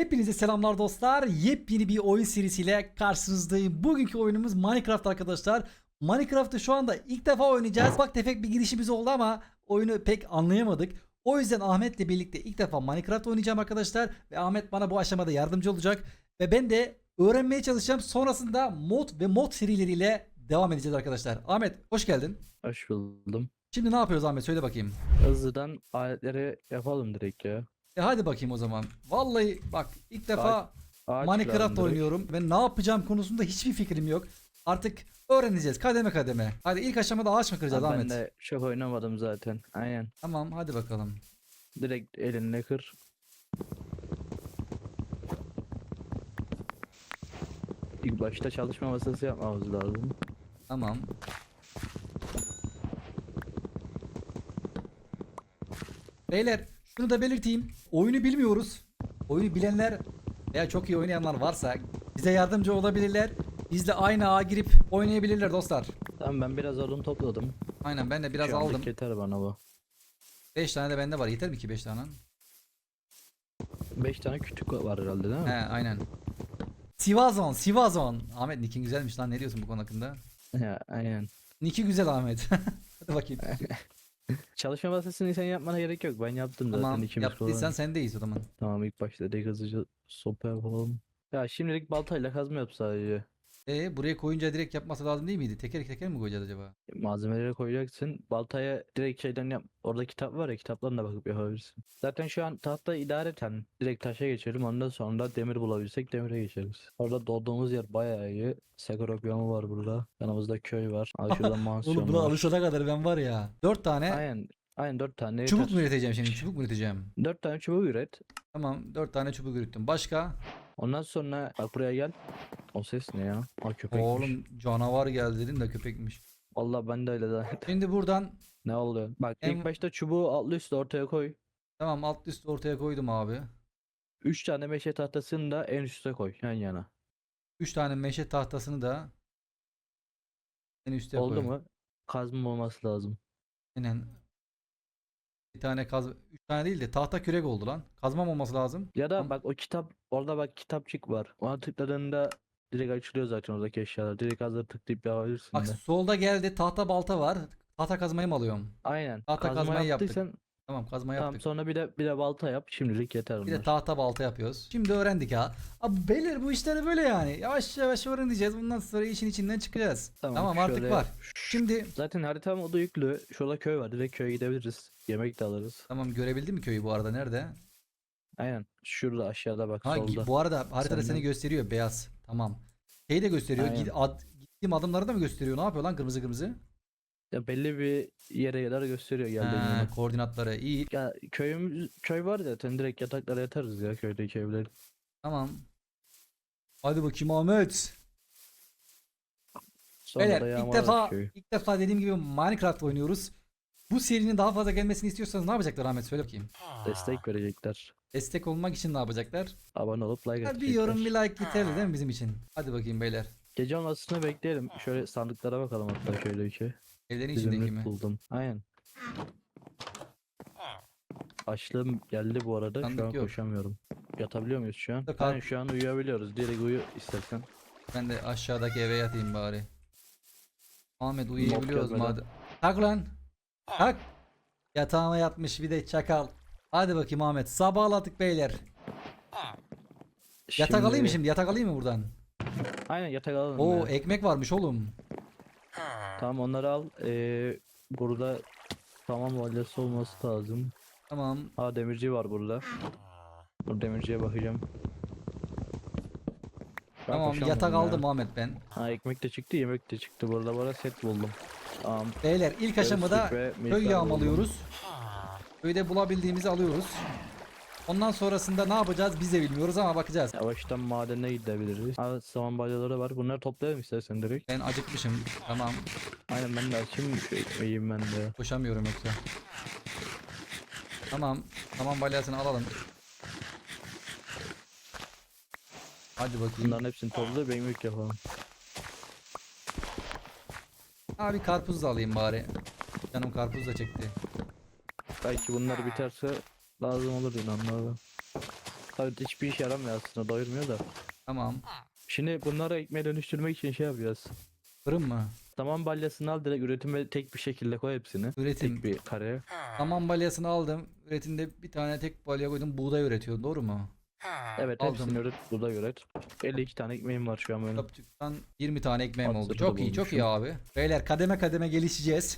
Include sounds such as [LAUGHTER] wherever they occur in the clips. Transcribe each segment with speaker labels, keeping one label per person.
Speaker 1: Hepinize selamlar dostlar. Yepyeni bir oyun serisiyle karşınızdayım. Bugünkü oyunumuz Minecraft arkadaşlar. Minecraft'ı şu anda ilk defa oynayacağız. Bak tefek bir girişimiz oldu ama oyunu pek anlayamadık. O yüzden Ahmet'le birlikte ilk defa Minecraft oynayacağım arkadaşlar. Ve Ahmet bana bu aşamada yardımcı olacak. Ve ben de öğrenmeye çalışacağım. Sonrasında mod ve mod serileriyle devam edeceğiz arkadaşlar. Ahmet hoş geldin.
Speaker 2: Hoş buldum.
Speaker 1: Şimdi ne yapıyoruz Ahmet söyle bakayım.
Speaker 2: Hızlıdan aletleri yapalım direkt ya.
Speaker 1: E hadi bakayım o zaman. Vallahi bak ilk defa
Speaker 2: Ağaç
Speaker 1: Minecraft
Speaker 2: direkt.
Speaker 1: oynuyorum ve ne yapacağım konusunda hiçbir fikrim yok. Artık öğreneceğiz kademe kademe. Hadi ilk aşamada ağaç mı kıracağız Ahmet?
Speaker 2: Ben de çok oynamadım zaten. Aynen.
Speaker 1: Tamam hadi bakalım.
Speaker 2: Direkt elinle kır. İlk başta çalışma masası yapmamız lazım.
Speaker 1: Tamam. Beyler şunu da belirteyim. Oyunu bilmiyoruz. Oyunu bilenler veya çok iyi oynayanlar varsa bize yardımcı olabilirler. Bizle aynı ağa girip oynayabilirler dostlar.
Speaker 2: Tamam ben biraz odun topladım.
Speaker 1: Aynen ben de biraz
Speaker 2: Şu anlık
Speaker 1: aldım.
Speaker 2: yeter bana bu.
Speaker 1: 5 tane de bende var. Yeter mi ki 5 tane?
Speaker 2: 5 tane kütük var herhalde değil mi?
Speaker 1: He aynen. Sivazon, Sivazon. Ahmet Nick'in güzelmiş lan. Ne diyorsun bu konu hakkında?
Speaker 2: Ya, aynen.
Speaker 1: Nick'i güzel Ahmet. [LAUGHS] Hadi bakayım. [LAUGHS]
Speaker 2: Çalışma masasını sen yapmana gerek yok. Ben yaptım zaten
Speaker 1: tamam
Speaker 2: ikimiz
Speaker 1: yaptıysan
Speaker 2: falan.
Speaker 1: sendeyiz o zaman.
Speaker 2: Tamam ilk başta direkt hızlıca sopa yapalım. Ya şimdilik baltayla kazma yap sadece.
Speaker 1: E buraya koyunca direkt yapması lazım değil miydi? Teker teker mi koyacağız acaba?
Speaker 2: Malzemeleri koyacaksın. Baltaya direkt şeyden yap. Orada kitap var ya kitaptan da bakıp yapabilirsin. Zaten şu an tahta idareten direkt taşa geçelim. Ondan sonra demir bulabilirsek demire geçeriz. Orada doğduğumuz yer bayağı iyi. Yolu var burada. Yanımızda köy var. Al [LAUGHS] şurada mansiyon
Speaker 1: Oğlum buna
Speaker 2: var.
Speaker 1: alışana kadar ben var ya. 4 tane
Speaker 2: Aynen. Aynen 4 tane
Speaker 1: çubuk
Speaker 2: yeter.
Speaker 1: mu üreteceğim şimdi? Çubuk mu üreteceğim?
Speaker 2: 4 tane çubuk üret.
Speaker 1: Tamam 4 tane çubuk ürettim. Başka?
Speaker 2: Ondan sonra bak buraya gel. O ses ne ya? Aa köpekmiş.
Speaker 1: Oğlum canavar geldi dedim de köpekmiş.
Speaker 2: Vallahi ben de öyle zannettim. [LAUGHS]
Speaker 1: Şimdi buradan
Speaker 2: Ne oldu? Bak
Speaker 1: En-
Speaker 2: ilk başta çubuğu altlı üstlü ortaya koy.
Speaker 1: tamam alt üst ortaya koydum abi.
Speaker 2: 3 tane meşe tahtasını da en üste koy yan yana.
Speaker 1: 3 tane meşe tahtasını da en üste
Speaker 2: Oldu mu? Kazma olması lazım.
Speaker 1: Aynen. Bir tane kaz... Üç tane değil de tahta kürek oldu lan. Kazmam olması lazım.
Speaker 2: Ya da
Speaker 1: Tamam.
Speaker 2: bak o kitap orada bak kitapçık var. Ona tıkladığında direkt açılıyor zaten oradaki eşyalar. Direkt hazır tıklayıp yapabilirsin
Speaker 1: Bak
Speaker 2: de.
Speaker 1: solda geldi tahta balta var. Tahta kazmayı mı alıyorum?
Speaker 2: Aynen.
Speaker 1: tahta
Speaker 2: Kazma
Speaker 1: kazmayı yaptık. Tamam kazma
Speaker 2: tamam
Speaker 1: yaptık.
Speaker 2: sonra bir de bir de balta yap. Şimdilik yeter
Speaker 1: Bir de
Speaker 2: bunlar.
Speaker 1: tahta balta yapıyoruz. Şimdi öğrendik ha. Abi beyler bu işleri böyle yani. Yavaş yavaş öğreneceğiz. Bundan sonra işin içinden çıkacağız. Tamam, artık
Speaker 2: şöyle-
Speaker 1: var. Şimdi
Speaker 2: Zaten harita modu yüklü. Şurada köy var. Direkt köye gidebiliriz. Yemek de alırız.
Speaker 1: tamam görebildin mi köyü bu arada nerede?
Speaker 2: Aynen. Şurada aşağıda bak
Speaker 1: Ha
Speaker 2: solda.
Speaker 1: bu arada haritada seni
Speaker 2: Senden.
Speaker 1: gösteriyor beyaz. Tamam. Şeyi de gösteriyor.
Speaker 2: Aynen.
Speaker 1: Gid, ad, gittiğim adımları da mı gösteriyor? Ne yapıyor lan kırmızı kırmızı?
Speaker 2: Ya belli bir yere kadar gösteriyor geldiğin
Speaker 1: Ha,
Speaker 2: yeri.
Speaker 1: koordinatları iyi.
Speaker 2: Ya köyümüz köy var zaten direkt yataklara yatarız ya köydeki evler.
Speaker 1: Tamam. Hadi bakayım Ahmet.
Speaker 2: Sonra da
Speaker 1: Beyler ilk defa
Speaker 2: köyü.
Speaker 1: ilk defa dediğim gibi Minecraft oynuyoruz. Bu serinin daha fazla gelmesini istiyorsanız ne yapacaklar Ahmet söyle bakayım.
Speaker 2: Destek verecekler.
Speaker 1: Destek olmak için ne yapacaklar?
Speaker 2: Abone olup like atacaklar.
Speaker 1: bir yorum bir like yeterli değil mi bizim için? Hadi bakayım beyler.
Speaker 2: Gece olmasını bekleyelim. Şöyle sandıklara bakalım hatta köydeki.
Speaker 1: Evlerin içindeki mi?
Speaker 2: buldum. Aynen. Açlığım geldi bu arada.
Speaker 1: Sandık
Speaker 2: şu an
Speaker 1: yok.
Speaker 2: koşamıyorum. Yatabiliyor muyuz şu an?
Speaker 1: Yok
Speaker 2: Aynen
Speaker 1: abi.
Speaker 2: şu an uyuyabiliyoruz. Direkt uyu istersen.
Speaker 1: Ben de aşağıdaki eve yatayım bari. Ahmet uyuyabiliyoruz
Speaker 2: gelmeden.
Speaker 1: madem. Kalk lan. Kalk. Yatağıma yatmış bir de çakal. Hadi bakayım Ahmet. Sabahladık beyler. Yatak alayım mı şimdi? Yatak alayım mı buradan?
Speaker 2: Aynen yatak alalım.
Speaker 1: Oo
Speaker 2: ya.
Speaker 1: ekmek varmış oğlum.
Speaker 2: Tamam onları al. Ee, burada tamam valyası olması lazım.
Speaker 1: Tamam.
Speaker 2: Ha demirci var burada. Bu demirciye bakacağım. Ben
Speaker 1: Tamam
Speaker 2: koşamıyorum
Speaker 1: yatak
Speaker 2: ya.
Speaker 1: aldım Ahmet ben.
Speaker 2: Ha ekmek de çıktı yemek de çıktı. Burada bana set buldum. Tamam.
Speaker 1: Beyler ilk aşamada
Speaker 2: ve
Speaker 1: köy
Speaker 2: milföy
Speaker 1: yağmalıyoruz. Köyde bulabildiğimizi alıyoruz. Ondan sonrasında ne yapacağız biz de bilmiyoruz ama bakacağız.
Speaker 2: Yavaştan madene gidebiliriz. Ha saman balyaları var. Bunları toplayalım istersen direkt.
Speaker 1: Ben acıkmışım. Tamam.
Speaker 2: Aynen ben de açayım ekmeğim ben de.
Speaker 1: Koşamıyorum yoksa. Tamam. Tamam balyasını alalım. Hadi bakayım.
Speaker 2: Bunların hepsini topla bir ekmek yapalım.
Speaker 1: Abi karpuz da alayım bari. Canım karpuz da çekti.
Speaker 2: Belki bunlar biterse lazım olur inanmadan. Evet hiçbir işe yaramıyor aslında doyurmuyor da.
Speaker 1: Tamam.
Speaker 2: Şimdi bunları ekmeğe dönüştürmek için şey yapacağız.
Speaker 1: Fırın mı?
Speaker 2: Saman balyasını al direkt üretime tek bir şekilde koy hepsini.
Speaker 1: Üretim.
Speaker 2: Tek bir kareye.
Speaker 1: Saman balyasını aldım. Üretimde bir tane tek balya koydum. Buğday üretiyor. Doğru mu?
Speaker 2: Evet
Speaker 1: Aldım.
Speaker 2: hepsini üret burada üret. 52 tane ekmeğim var şu an benim.
Speaker 1: Kapçıktan 20 tane ekmeğim oldu. Çok iyi, çok iyi abi. Beyler kademe kademe gelişeceğiz.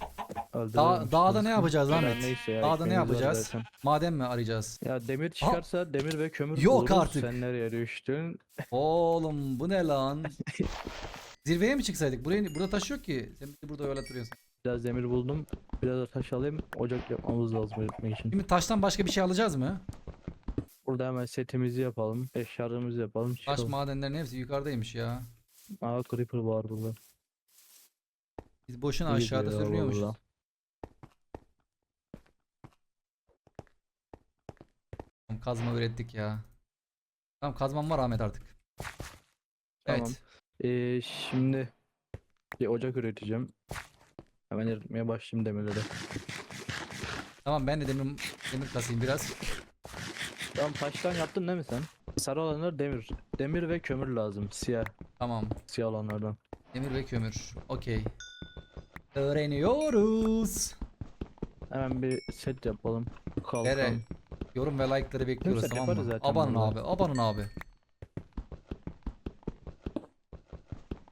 Speaker 1: Dağ,
Speaker 2: işte
Speaker 1: dağda ne yapacağız Ahmet?
Speaker 2: neyse ya,
Speaker 1: Dağda ne
Speaker 2: ekmeğimiz var
Speaker 1: yapacağız?
Speaker 2: zaten.
Speaker 1: Maden mi arayacağız?
Speaker 2: Ya demir çıkarsa demir ve kömür
Speaker 1: Yok
Speaker 2: buluruz.
Speaker 1: artık.
Speaker 2: Sen nereye düştün? [LAUGHS]
Speaker 1: Oğlum bu ne lan? [LAUGHS] Zirveye mi çıksaydık? Buraya, burada taş yok ki. Sen bizi burada öyle duruyorsun.
Speaker 2: Biraz demir buldum. Biraz da taş alayım. Ocak yapmamız lazım üretmek için.
Speaker 1: Şimdi taştan başka bir şey alacağız mı?
Speaker 2: Burada hemen setimizi yapalım. Eşyalarımızı yapalım.
Speaker 1: Taş
Speaker 2: çıkalım.
Speaker 1: madenlerin hepsi yukarıdaymış ya.
Speaker 2: Aa creeper var burada.
Speaker 1: Biz boşuna
Speaker 2: İyi
Speaker 1: aşağıda
Speaker 2: diyor
Speaker 1: sürünüyormuşuz.
Speaker 2: valla.
Speaker 1: Tamam, Kazma ürettik ya. Tamam kazmam var Ahmet artık. Evet.
Speaker 2: Tamam. Ee, şimdi bir ocak üreteceğim. Hemen eritmeye başlayayım demirleri.
Speaker 1: Tamam ben de demir, demir kasayım biraz.
Speaker 2: Tamam taştan yaptın değil mi sen? Sarı olanlar demir. Demir ve kömür lazım. Siyah.
Speaker 1: Tamam.
Speaker 2: Siyah olanlardan.
Speaker 1: Demir ve kömür. Okey. Öğreniyoruz.
Speaker 2: Hemen bir set yapalım. Kalkan.
Speaker 1: Ere, yorum ve like'ları bekliyoruz
Speaker 2: Neyse,
Speaker 1: tamam mı?
Speaker 2: zaten
Speaker 1: Abanın
Speaker 2: bunları.
Speaker 1: abi, abanın abi.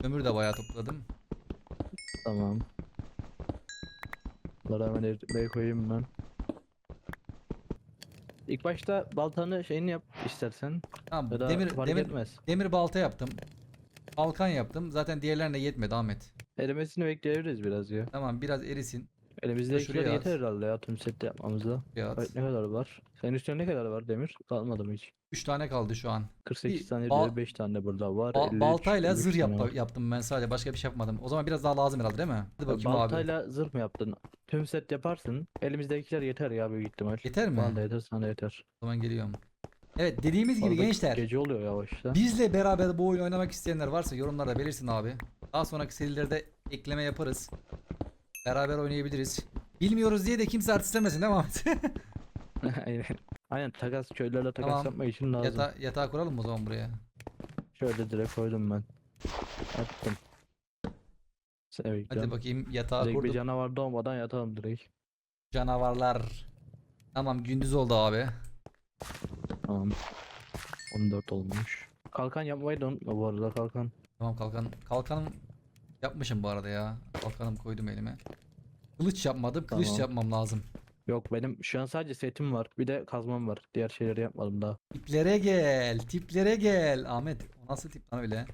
Speaker 1: Kömür de bayağı topladım.
Speaker 2: Tamam. Bunları hemen eritmeye koyayım ben. İlk başta baltanı şeyini yap istersen.
Speaker 1: Tamam,
Speaker 2: Ya da
Speaker 1: demir
Speaker 2: fark
Speaker 1: demir
Speaker 2: etmez.
Speaker 1: demir balta yaptım. Kalkan yaptım. Zaten diğerlerine yetmedi Ahmet.
Speaker 2: Erimesini bekleyebiliriz biraz ya.
Speaker 1: Tamam biraz erisin.
Speaker 2: Elimizdekiler
Speaker 1: şuraya
Speaker 2: yeter
Speaker 1: at.
Speaker 2: herhalde ya tüm seti yapmamıza.
Speaker 1: Biraz.
Speaker 2: Evet ne kadar var? Senin üstünde ne kadar var demir? Kalmadı mı hiç?
Speaker 1: 3 tane kaldı şu an.
Speaker 2: 48
Speaker 1: Bir
Speaker 2: tane
Speaker 1: bal-
Speaker 2: diğer 5 tane burada var.
Speaker 1: Ba-
Speaker 2: 53,
Speaker 1: baltayla
Speaker 2: 53
Speaker 1: zırh
Speaker 2: tane
Speaker 1: yap-
Speaker 2: var.
Speaker 1: yaptım ben sadece başka bir şey yapmadım. O zaman biraz daha lazım herhalde değil mi? Hadi bakayım abi.
Speaker 2: Baltayla zırh mı yaptın? Tüm set yaparsın. Elimizdekiler yeter ya büyük ihtimal.
Speaker 1: Yeter mi?
Speaker 2: Bana da yeter sana da yeter.
Speaker 1: O zaman geliyorum. Evet dediğimiz gibi
Speaker 2: Arada
Speaker 1: gençler.
Speaker 2: Gece oluyor yavaşta.
Speaker 1: Bizle beraber bu oyunu oynamak isteyenler varsa yorumlarda belirsin abi. Daha sonraki serilerde ekleme yaparız. Beraber oynayabiliriz. Bilmiyoruz diye de kimse artistlemesin değil mi Ahmet? [LAUGHS] [LAUGHS]
Speaker 2: Aynen. Aynen takas köylerle takas
Speaker 1: Tamam.
Speaker 2: yapmak için lazım.
Speaker 1: Yata yatağı kuralım mı o zaman buraya.
Speaker 2: Şöyle direkt koydum ben. Attım. Evet.
Speaker 1: Hadi bakayım yatağı
Speaker 2: Direkt bir
Speaker 1: kurduk.
Speaker 2: canavar doğmadan yatalım direkt.
Speaker 1: Canavarlar. Tamam gündüz oldu abi.
Speaker 2: Tamam. 14 olmuş. Kalkan yapmayı da unutma bu arada kalkan.
Speaker 1: Tamam kalkan. Kalkanım yapmışım bu arada ya. Kalkanım koydum elime. Kılıç yapmadım. Kılıç
Speaker 2: Tamam.
Speaker 1: yapmam lazım.
Speaker 2: Yok benim şu an sadece setim var. Bir de kazmam var. Diğer şeyleri yapmadım daha.
Speaker 1: Tiplere gel. Tiplere gel. Ahmet o nasıl tip lan öyle?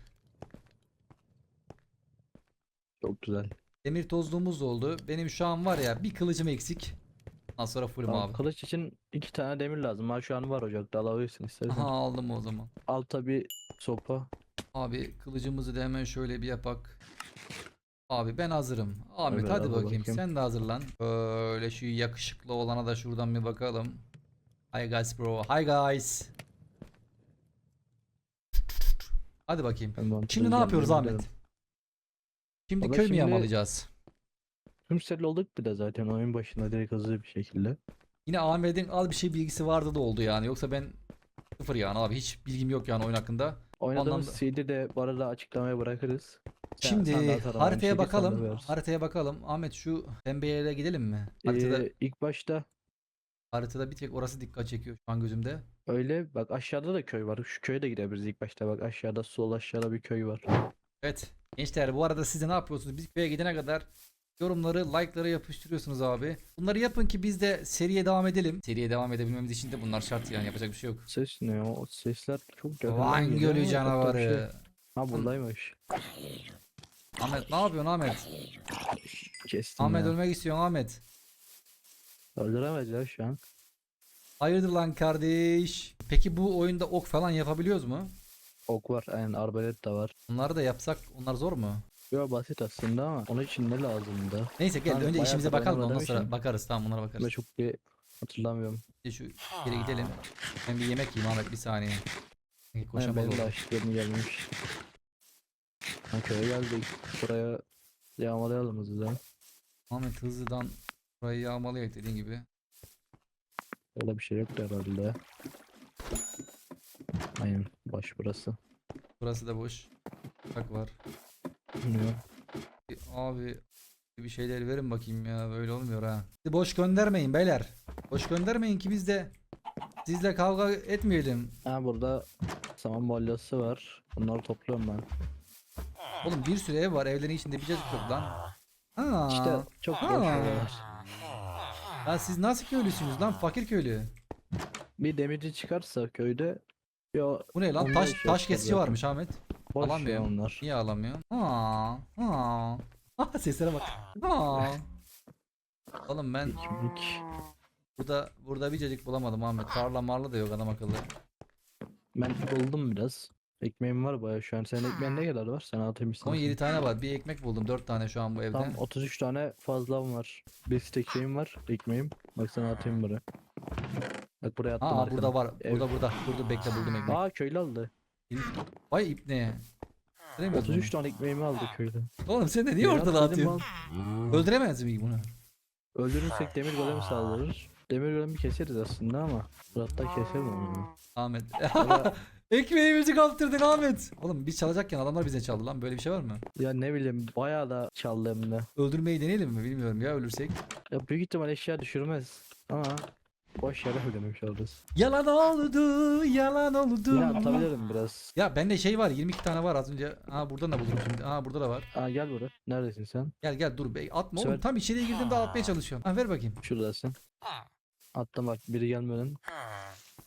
Speaker 2: Çok güzel.
Speaker 1: Demir tozluğumuz da oldu. Benim şu an var ya bir kılıcım eksik. Ondan sonra fullüm
Speaker 2: Tamam,
Speaker 1: abi.
Speaker 2: kılıç için iki tane demir lazım. Ha şu an var ocakta alabilirsin istersen.
Speaker 1: Aha aldım o zaman.
Speaker 2: Alta bir sopa.
Speaker 1: Abi kılıcımızı da hemen şöyle bir yapak. Abi ben hazırım. Ahmet
Speaker 2: Evet,
Speaker 1: hadi
Speaker 2: hadi
Speaker 1: bakayım.
Speaker 2: bakayım.
Speaker 1: Sen de hazırlan. Böyle şu yakışıklı olana da şuradan bir bakalım. Hi guys bro. Hi guys. Hadi bakayım.
Speaker 2: Ben
Speaker 1: Şimdi ne yapıyoruz Ahmet? Şimdi
Speaker 2: Valla
Speaker 1: köy mü
Speaker 2: şimdi-
Speaker 1: yağmalayacağız?
Speaker 2: Tüm set olduk bir de zaten oyun başında direkt hızlı bir şekilde.
Speaker 1: Yine Ahmet'in az bir şey bilgisi vardı da oldu yani. Yoksa ben sıfır yani abi. Hiç bilgim yok yani oyun hakkında.
Speaker 2: Oynadığımız
Speaker 1: anlamda-
Speaker 2: CD de bu arada açıklamaya bırakırız.
Speaker 1: Şimdi
Speaker 2: sen de
Speaker 1: haritaya bakalım. Haritaya bakalım. Ahmet şu pembe yere gidelim mi? Haritada,
Speaker 2: Ee, ilk başta
Speaker 1: haritada bir tek orası dikkat çekiyor şu an gözümde.
Speaker 2: öyle bak aşağıda da köy var. Şu köye de gidebiliriz ilk başta bak aşağıda sol aşağıda bir köy var.
Speaker 1: Evet. Gençler bu arada siz de ne yapıyorsunuz? Biz köye gidene kadar yorumları, like'ları yapıştırıyorsunuz abi. Bunları yapın ki biz de seriye devam edelim. Seriye devam edebilmemiz için de bunlar şart yani yapacak bir şey yok.
Speaker 2: Ses ne o? O Sesler çok
Speaker 1: Van
Speaker 2: geliyor
Speaker 1: Gölü
Speaker 2: şey-
Speaker 1: canavarı.
Speaker 2: Ha buradaymış.
Speaker 1: Ahmet ne yapıyorsun Ahmet?
Speaker 2: Kestim
Speaker 1: Ahmet
Speaker 2: ya.
Speaker 1: ölmek istiyorsun Ahmet.
Speaker 2: Öldüremez ya şu an.
Speaker 1: Hayırdır lan kardeş? Peki bu oyunda ok falan yapabiliyoruz mu?
Speaker 2: Ok var aynen arbalet de var.
Speaker 1: Onları da yapsak onlar zor mu?
Speaker 2: Yo basit aslında ama onun için ne lazımdı?
Speaker 1: Neyse gel
Speaker 2: Ben
Speaker 1: önce
Speaker 2: bayağı
Speaker 1: işimize
Speaker 2: da
Speaker 1: bakalım da ondan sonra bakarız tamam bunlara
Speaker 2: Ben
Speaker 1: bakarız.
Speaker 2: çok bir hatırlamıyorum.
Speaker 1: Bir şu yere gidelim. Ben bir yemek yiyeyim Ahmet bir saniye. Koşamaz
Speaker 2: benim de açlıklarım gelmiş. Ha, köye geldik. Buraya yağmalayalım hızlıca.
Speaker 1: Ahmet hızlıdan burayı yağmalayak dediğin gibi.
Speaker 2: Öyle bir şey yoktu herhalde. Aynen boş burası.
Speaker 1: Burası da boş. Bak var.
Speaker 2: Bilmiyorum.
Speaker 1: E, Abi bir şeyler verin bakayım ya böyle olmuyor ha. Boş göndermeyin beyler. Boş göndermeyin ki biz de sizle kavga etmeyelim.
Speaker 2: Ha burada saman balyası var. Bunları topluyorum ben.
Speaker 1: Oğlum bir sürü ev var. Evlerin içinde bir cacık yok lan. Ha.
Speaker 2: İşte çok boş
Speaker 1: Ha. Ya siz nasıl köylüsünüz lan? Fakir köylü.
Speaker 2: Bir demirci çıkarsa köyde ya
Speaker 1: Bu ne lan?
Speaker 2: Onlar
Speaker 1: Taş
Speaker 2: şey
Speaker 1: taş kesici
Speaker 2: zaten.
Speaker 1: varmış Ahmet.
Speaker 2: boş ya onlar.
Speaker 1: Niye alamıyor? Ha. Ha. Ha [LAUGHS] seslere bak. Ha. Oğlum ben
Speaker 2: Ekmek.
Speaker 1: burada burada bir cacık bulamadım Ahmet. Tarla marla da yok adam akıllı.
Speaker 2: Ben buldum biraz. Ekmeğim var baya şu an. Senin ekmeğin ne kadar var? Sen atayım istersen.
Speaker 1: 17 tane var. Bir ekmek buldum. 4 tane şu an bu evde.
Speaker 2: Tam 33 tane fazlam var. Bir stek şeyim var. Ekmeğim. Bak sana atayım buraya. Bak buraya attım
Speaker 1: Aa
Speaker 2: arkana.
Speaker 1: burada var.
Speaker 2: Ev.
Speaker 1: Burada burada. Burada bekle buldum ekmek.
Speaker 2: Aa köylü aldı.
Speaker 1: Vay ipne. Öldüremiyoruz
Speaker 2: 33 tane ekmeğimi aldı köylü.
Speaker 1: bunu. Oğlum sen de niye
Speaker 2: Berat
Speaker 1: ortada atıyorsun? Öldüremez miyiz bunu?
Speaker 2: Öldürürsek demir golemi saldırır. Demir golemi keseriz aslında ama Fırat'ta keselim onu.
Speaker 1: Ahmet. [LAUGHS]
Speaker 2: Ama
Speaker 1: Ekmeğimizi kaptırdın Ahmet. Oğlum biz çalacakken adamlar bize çaldı lan. Böyle bir şey var mı?
Speaker 2: ya ne bileyim bayağı da çaldı hem de.
Speaker 1: Öldürmeyi deneyelim mi? Bilmiyorum ya ölürsek.
Speaker 2: Ya büyük ihtimal eşya düşürmez. Ama boş yere ödemiş oluruz.
Speaker 1: Yalan oldu, yalan oldu.
Speaker 2: Yine atabilirim biraz.
Speaker 1: Ya bende şey var 22 tane var az önce. Ha buradan da buldum şimdi. Ha burada da var.
Speaker 2: Aa gel buraya. Neredesin sen?
Speaker 1: Gel gel dur be atma
Speaker 2: Söyle.
Speaker 1: oğlum tam içeriye girdim de atmaya çalışıyorum. Ha ver bakayım.
Speaker 2: Şuradasın. Attım bak biri gelmeden.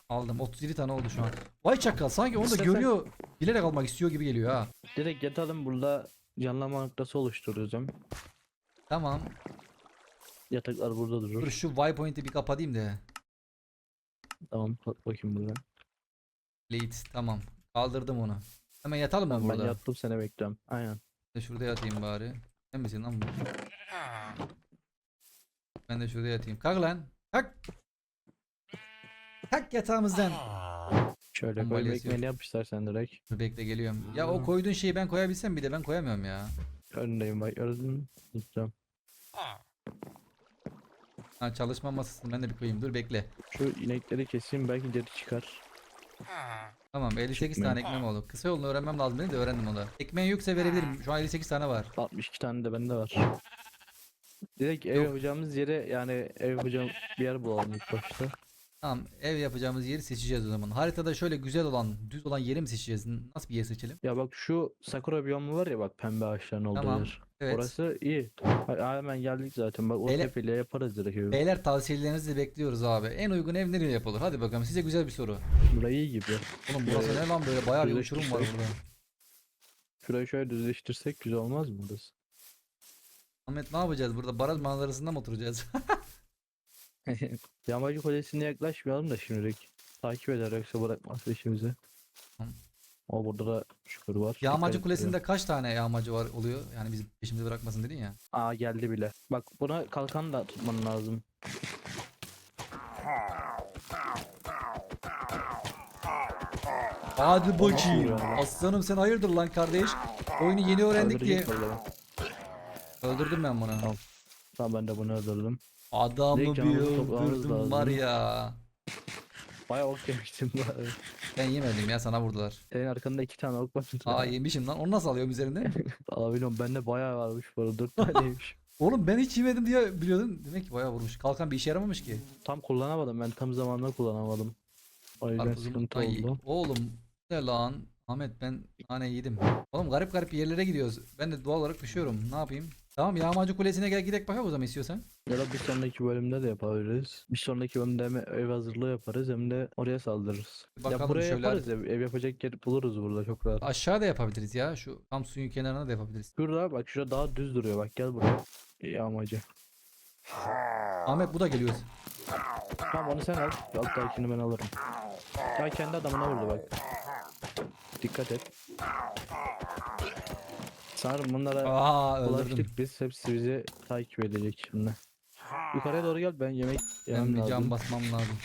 Speaker 1: Aldım 37 tane oldu şu an. Vay çakal sanki onu da
Speaker 2: İstersen-
Speaker 1: görüyor. Bilerek almak istiyor gibi geliyor ha.
Speaker 2: Direkt yatalım burada canlanma noktası oluşturacağım.
Speaker 1: Tamam.
Speaker 2: Yataklar burada
Speaker 1: Dur
Speaker 2: durur.
Speaker 1: şu waypoint'i bir kapatayım da.
Speaker 2: Tamam bak bakayım burada.
Speaker 1: Late tamam. Kaldırdım onu. Hemen yatalım mı
Speaker 2: Tamam, ben
Speaker 1: burada?
Speaker 2: yattım seni bekliyorum. Aynen.
Speaker 1: Ben de şurada yatayım bari. Sen misin lan bu? Ben de şurada yatayım. Kalk lan. Kalk. Kalk yatağımızdan.
Speaker 2: Şöyle
Speaker 1: Tam
Speaker 2: koy
Speaker 1: yok.
Speaker 2: ekmeğini yap istersen direkt.
Speaker 1: Dur bekle geliyorum. Ya o koyduğun şeyi ben koyabilsem bir de ben koyamıyorum ya.
Speaker 2: Önündeyim bak gördün mü? Tutacağım.
Speaker 1: Ha çalışma masasını ben de bir koyayım. Dur bekle.
Speaker 2: Şu inekleri keseyim belki geri çıkar.
Speaker 1: Tamam 58
Speaker 2: Çıkmıyor.
Speaker 1: tane ekmeğim oldu. Kısa yolunu öğrenmem lazım benim de öğrendim onu. Ekmeğin yoksa verebilirim. Şu an 58 tane var.
Speaker 2: 62 tane de bende var. Direkt ev yapacağımız yere yani ev yapacağım bir yer bulalım ilk başta.
Speaker 1: Tamam ev yapacağımız yeri seçeceğiz o zaman. Haritada şöyle güzel olan, düz olan yeri mi seçeceğiz? Nasıl bir yer seçelim?
Speaker 2: Ya bak şu sakura biyomu var ya bak pembe ağaçların olduğu
Speaker 1: Tamam,
Speaker 2: yer.
Speaker 1: Evet.
Speaker 2: Orası iyi. Ha, hemen geldik zaten. Bak o
Speaker 1: Beyler-
Speaker 2: tepeyle yaparız direkt evi.
Speaker 1: Beyler tavsiyelerinizi bekliyoruz abi. En uygun ev nereye yapılır? Hadi bakalım size güzel bir soru.
Speaker 2: Burayı iyi gibi.
Speaker 1: Oğlum burası ne lan böyle bayağı bir
Speaker 2: Şöyle
Speaker 1: uçurum var burada.
Speaker 2: Şurayı şöyle düzleştirsek güzel olmaz mı burası?
Speaker 1: Ahmet ne yapacağız burada? Baraj manzarasında mı oturacağız? [LAUGHS] [LAUGHS]
Speaker 2: Yağmacı Kulesi'ne yaklaşmayalım da şimdilik. Takip eder yoksa bırakmaz işimizi. O burada da şükür var.
Speaker 1: Yağmacı Kulesi'nde kaç tane yağmacı var oluyor? Yani bizim peşimizi bırakmasın dedin ya.
Speaker 2: Aa geldi bile. Bak buna kalkan da tutman lazım.
Speaker 1: Hadi bakayım.
Speaker 2: vuruyor lan?
Speaker 1: Aslanım sen hayırdır lan kardeş? Oyunu yeni öğrendik diye. Öldürdüm ben bunu.
Speaker 2: Tamam ben de bunu öldürdüm.
Speaker 1: Adamı
Speaker 2: Direkt
Speaker 1: bir
Speaker 2: canımızı toplamamız
Speaker 1: öldürdüm var ya.
Speaker 2: Bayağı ok yemiştim.
Speaker 1: Ben yemedim ya sana vurdular.
Speaker 2: Senin arkanda iki tane ok var.
Speaker 1: Aa yemişim lan. Onu nasıl alıyorum üzerinden? [LAUGHS]
Speaker 2: Aa bilmiyorum bende bayağı varmış bu arada. Dört taneymiş. [LAUGHS]
Speaker 1: Oğlum ben hiç yemedim diye biliyordum. Demek ki bayağı vurmuş. Kalkan bir işe yaramamış ki.
Speaker 2: Tam kullanamadım ben tam zamanında kullanamadım. O yüzden
Speaker 1: Karpuzum
Speaker 2: sıkıntı
Speaker 1: Ay,
Speaker 2: oldu.
Speaker 1: Oğlum ne lan? Ahmet ben nane yedim. Oğlum garip garip yerlere gidiyoruz. Ben de doğal olarak düşüyorum. Ne yapayım? Tamam Yağmacı Kulesi'ne gel gidelim bakalım o zaman istiyorsan.
Speaker 2: Ya da bir sonraki bölümde de yapabiliriz. Bir sonraki bölümde hem ev hazırlığı yaparız hem de oraya saldırırız.
Speaker 1: Bir
Speaker 2: ya
Speaker 1: bakalım
Speaker 2: buraya
Speaker 1: şöyle.
Speaker 2: yaparız ev, ev yapacak yer buluruz burada çok rahat.
Speaker 1: Aşağıda yapabiliriz ya. Şu tam suyun kenarına da yapabiliriz.
Speaker 2: Şurada bak şurada daha düz duruyor bak gel buraya. İyi amacı.
Speaker 1: Ahmet bu da geliyor.
Speaker 2: Tamam onu sen al. Alttakini ben alırım. Ya kendi adamına vurdu bak. Dikkat et. Sanırım bunlara
Speaker 1: Aa öldürdüm.
Speaker 2: ulaştık biz. Hepsi bizi takip edecek şimdi. Yukarıya doğru gel ben yemek yemem
Speaker 1: bir
Speaker 2: lazım.
Speaker 1: cam basmam lazım.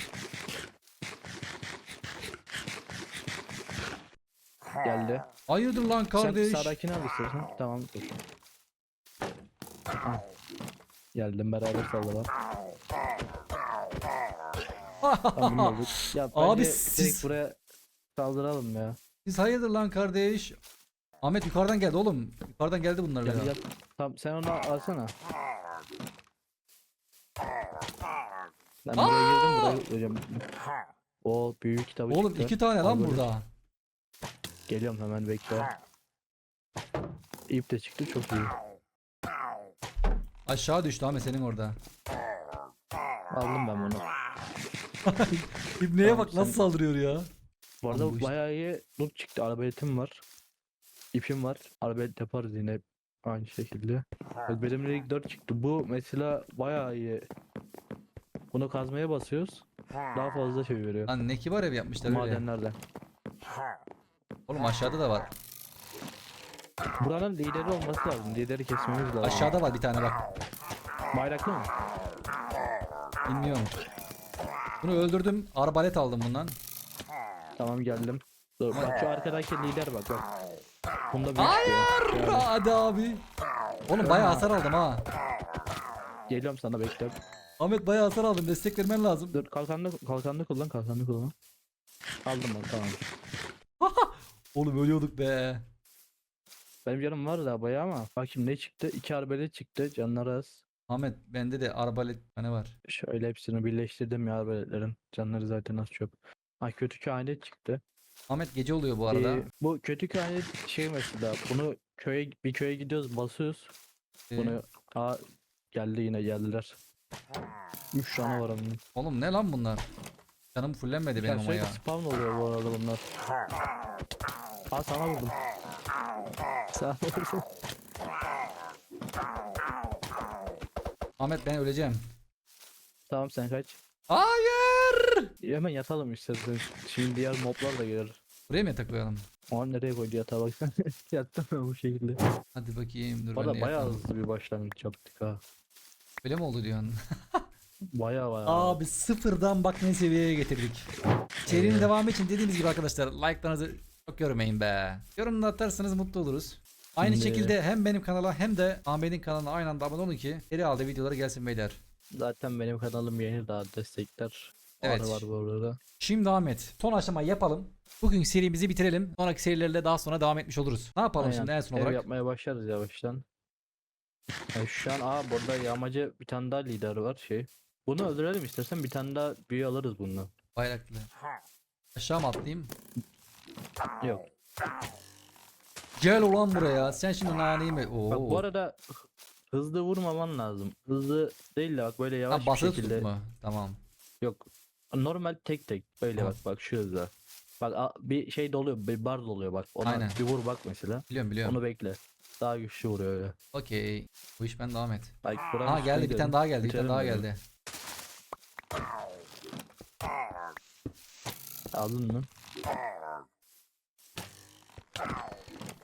Speaker 2: Geldi.
Speaker 1: Hayırdır lan kardeş?
Speaker 2: Sen sağdakini al istiyorsan. Tamam dur. Geldim beraber. Tamam. Ya
Speaker 1: Abi
Speaker 2: bence
Speaker 1: siz-
Speaker 2: direkt buraya Saldıralım ya.
Speaker 1: Siz hayırdır lan kardeş? Ahmet yukarıdan geldi oğlum. Yukarıdan geldi bunlar
Speaker 2: Gel gel. Tamam sen onu alsana. Ben buraya girdim buraya hocam. O büyük kitabı
Speaker 1: Oğlum
Speaker 2: çıktı.
Speaker 1: iki tane
Speaker 2: Al
Speaker 1: lan
Speaker 2: böyle.
Speaker 1: burada.
Speaker 2: Geliyorum hemen bekle. İp de çıktı çok iyi.
Speaker 1: Aşağı düştü Ahmet senin orada.
Speaker 2: Aldım ben bunu. [LAUGHS]
Speaker 1: İbneye
Speaker 2: Tamam,
Speaker 1: bak nasıl
Speaker 2: sen-
Speaker 1: saldırıyor ya.
Speaker 2: Bu
Speaker 1: bu
Speaker 2: arada
Speaker 1: işte-
Speaker 2: bayağı iyi loot çıktı. Arbaletim var. İpim var. Arbalet yaparız yine aynı şekilde. Benim ilk 4 çıktı. Bu mesela bayağı iyi. Bunu kazmaya basıyoruz. Daha fazla şey veriyor.
Speaker 1: Lan ne kibar ev yapmışlar öyle.
Speaker 2: Madenlerden.
Speaker 1: Oğlum aşağıda da var.
Speaker 2: Buranın lideri olması lazım. Lideri kesmemiz lazım.
Speaker 1: Aşağıda var bir tane bak.
Speaker 2: Bayraklı mı?
Speaker 1: Bilmiyorum. Bunu öldürdüm. Arbalet aldım bundan.
Speaker 2: Tamam geldim. Dur bak şu [LAUGHS] arkadaki lider bak bak. Bunda bir
Speaker 1: Hayır!
Speaker 2: Yani
Speaker 1: Hadi abi. Oğlum bayağı hasar aldım ha.
Speaker 2: geliyorum sana bekle.
Speaker 1: Ahmet bayağı hasar aldım. Destek vermen lazım.
Speaker 2: Dur kalkanlı kalkanlı kullan kalkanlı kullan. Aldım ben tamam. [LAUGHS]
Speaker 1: Oğlum ölüyorduk be.
Speaker 2: Benim canım var da bayağı ama. Bak şimdi ne çıktı? İki arbelet çıktı. Canları az.
Speaker 1: Ahmet bende de arbalet tane var.
Speaker 2: Şöyle hepsini birleştirdim ya arbeletlerin. Canları zaten az çok. Ha kötü kehanet çıktı.
Speaker 1: Ahmet gece oluyor bu arada.
Speaker 2: Ee, bu kötü kehanet şey mesela bunu köye bir köye gidiyoruz basıyoruz.
Speaker 1: Ee,
Speaker 2: Bunu aa geldi yine geldiler. 3 tane var onun.
Speaker 1: Oğlum ne lan bunlar? Canım fullenmedi benim
Speaker 2: Ya
Speaker 1: ama
Speaker 2: sürekli
Speaker 1: ya.
Speaker 2: spawn oluyor bu arada bunlar. Aa sana vurdum. Sana vurdum.
Speaker 1: Ahmet ben öleceğim.
Speaker 2: tamam sen kaç.
Speaker 1: Hayır!
Speaker 2: Hemen yatalım istersen. Şimdi diğer moblar da gelir.
Speaker 1: Buraya mı yatak koyalım?
Speaker 2: O an nereye koydu yatağa baksana. [LAUGHS] Yattım ben bu şekilde.
Speaker 1: Hadi bakayım dur ben de
Speaker 2: bayağı
Speaker 1: yatayım.
Speaker 2: hızlı bir başlangıç yaptık ha.
Speaker 1: Öyle mi oldu diyorsun? [LAUGHS]
Speaker 2: Bayağı bayağı.
Speaker 1: Abi sıfırdan bak ne seviyeye getirdik. Serinin
Speaker 2: Evet.
Speaker 1: devamı için dediğimiz gibi arkadaşlar like'larınızı çok görmeyin be. Yorumda atarsanız mutlu oluruz. Aynı
Speaker 2: Şimdi-
Speaker 1: şekilde hem benim kanala hem de Ahmet'in kanalına aynı anda abone olun ki seri halde videoları gelsin beyler.
Speaker 2: Zaten benim kanalım yeni daha destekler.
Speaker 1: Evet.
Speaker 2: Var var bu arada.
Speaker 1: Şimdi Ahmet son aşamayı yapalım. Bugün serimizi bitirelim. Sonraki serilerle daha sonra devam etmiş oluruz. Ne yapalım
Speaker 2: Aynen.
Speaker 1: şimdi en son
Speaker 2: Ev
Speaker 1: olarak?
Speaker 2: yapmaya başlarız yavaştan. Yani şu an aa burada yağmacı bir tane daha lider var şey. Bunu öldürelim istersen bir tane daha büyü alırız bundan.
Speaker 1: Bayraklı. Aşağı mı atlayayım?
Speaker 2: Yok.
Speaker 1: Gel ulan buraya. Sen şimdi naneyi mi? Oo.
Speaker 2: Bak bu arada hı- hızlı vurmaman lazım. Hızlı değil de bak böyle yavaş
Speaker 1: ha,
Speaker 2: bir
Speaker 1: basılı
Speaker 2: şekilde.
Speaker 1: tutup mu? Tamam.
Speaker 2: Yok. Normal tek tek böyle
Speaker 1: Tamam.
Speaker 2: bak bak şu hızla. Bak a- bir şey doluyor bir bar doluyor bak ona
Speaker 1: Aynen.
Speaker 2: bir vur bak mesela.
Speaker 1: Biliyorum biliyorum.
Speaker 2: Onu bekle. Daha güçlü vuruyor öyle.
Speaker 1: Okey. Bu iş ben devam et.
Speaker 2: Bak buranın
Speaker 1: Aha geldi bir tane daha geldi. Bir tane
Speaker 2: Bitirelim
Speaker 1: daha
Speaker 2: mi?
Speaker 1: geldi.
Speaker 2: Aldın mı?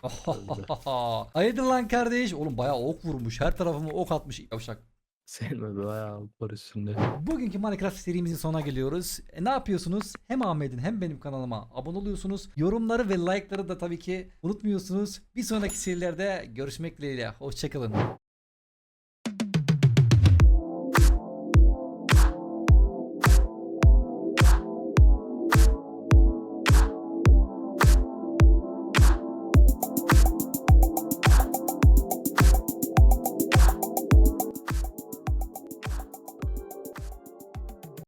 Speaker 2: [LAUGHS]
Speaker 1: Hayırdır lan kardeş? Oğlum bayağı ok vurmuş. Her tarafıma ok atmış yavşak.
Speaker 2: Sevme bayağı var üstünde.
Speaker 1: Bugünkü Minecraft serimizin sonuna geliyoruz. E, ne yapıyorsunuz? Hem Ahmet'in hem benim kanalıma abone oluyorsunuz. Yorumları ve like'ları da tabii ki unutmuyorsunuz. Bir sonraki serilerde görüşmek dileğiyle. Hoşçakalın.